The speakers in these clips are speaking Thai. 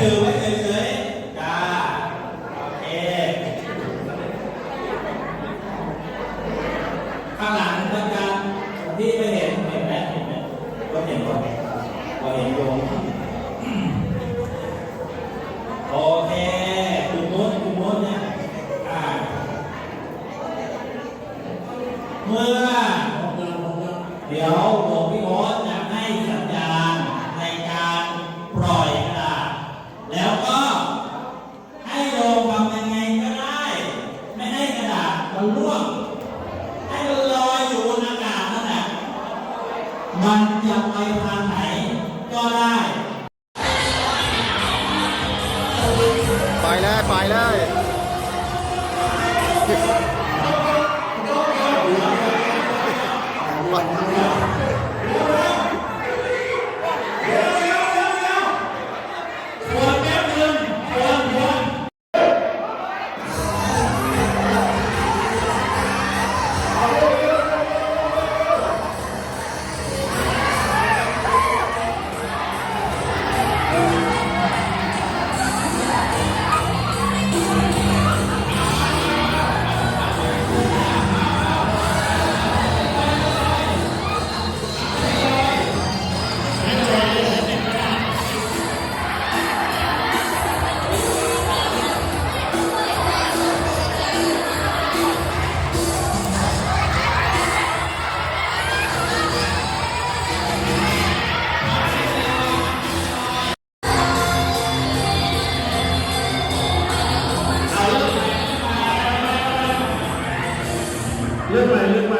ถือไว้เฉยๆจ้าโอเคข้างหลังอาจารย์ที่ไม่เห็นเห็นไหมเห็นไหมก็เห็นก่อนก็เห็นโยมโอเคคุณมดคุณมดเนี่ยอ่าเมื่อเดี๋ยว มันร่วงให้มันลอยอยู่บนอากาศนั่นแหละมันจะไปทางไหนก็ได้ ไปเลยไปเลยคว เรื่องใหม่เรื่องใหม่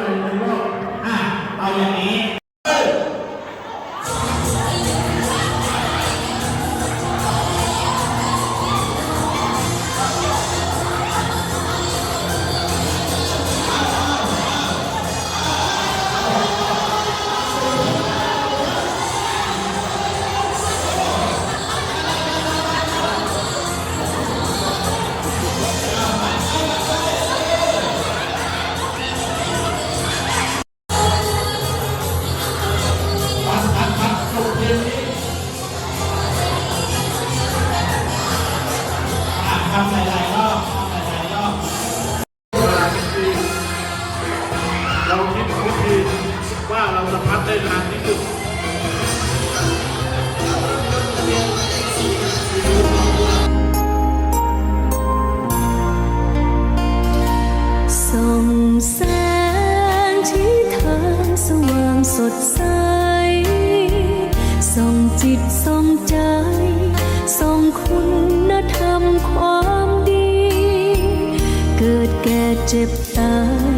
ในร สดใส ส่องจิตส่องใจ ส่องคุณธรรมความดี เกิดแก่เจ็บตาย